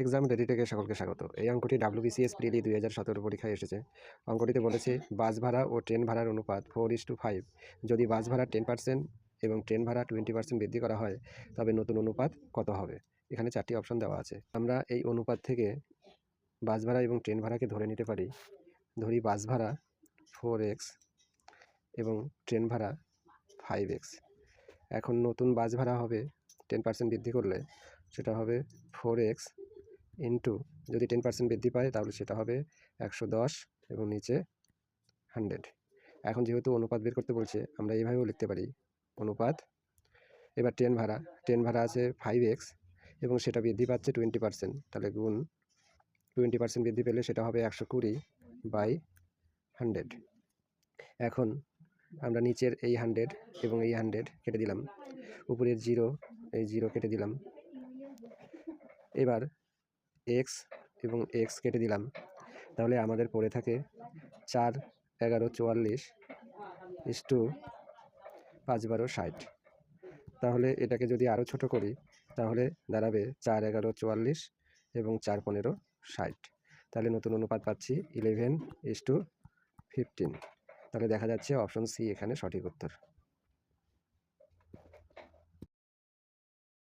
Exam ready থেকে সকলকে স্বাগত। এই অঙ্কটি ডাব্লিউবিসিএস প্রিলি দুই হাজার সতেরো পরীক্ষায় এসেছে। অঙ্কটিতে বলেছে, বাস ভাড়া ও ট্রেন ভাড়ার অনুপাত ফোর ইস টু ফাইভ যদি বাস ভাড়া টেন পার্সেন্ট এবং ট্রেন ভাড়া টোয়েন্টি পার্সেন্ট বৃদ্ধি করা হয়, তবে নতুন অনুপাত কত হবে? এখানে চারটি অপশন দেওয়া আছে। আমরা এই অনুপাত থেকে বাস ভাড়া এবং ট্রেন ভাড়াকে ধরে নিতে পারি। ধরি বাস ভাড়া ফোর এক্স এবং ট্রেন ভাড়া ফাইভ এক্স এখন নতুন বাস ভাড়া হবে টেন পার্সেন্ট বৃদ্ধি করলে, সেটা হবে ফোর এক্স ইন্টু যদি টেন পার্সেন্ট বৃদ্ধি পায় তাহলে সেটা হবে একশো দশ এবং নিচে হান্ড্রেড এখন যেহেতু অনুপাত বের করতে বলছে, আমরা এইভাবেও লিখতে পারি অনুপাত। এবার ট্রেন ভাড়া ট্রেন ভাড়া আছে ফাইভ এক্স এবং সেটা বৃদ্ধি পাচ্ছে টোয়েন্টি পার্সেন্ট তাহলে গুণ টোয়েন্টি পার্সেন্ট বৃদ্ধি পেলে সেটা হবে একশো কুড়ি বাই হান্ড্রেড এখন আমরা নিচের এই হান্ড্রেড এবং এই হান্ড্রেড কেটে দিলাম। উপরের জিরো এই জিরো কেটে দিলাম। এবার এক্স এবং এক্স কেটে দিলাম। তাহলে আমাদের পড়ে থাকে চার এগারো চুয়াল্লিশ ইস টু পাঁচ বারো ষাট। তাহলে এটাকে যদি আরও ছোট করি, তাহলে দাঁড়াবে চার এগারো চুয়াল্লিশ এবং চার পনেরো ষাট। তাহলে নতুন অনুপাত পাচ্ছি ইলেভেন ইস টু ফিফটিন তাহলে দেখা যাচ্ছে অপশন সি এখানে সঠিক উত্তর।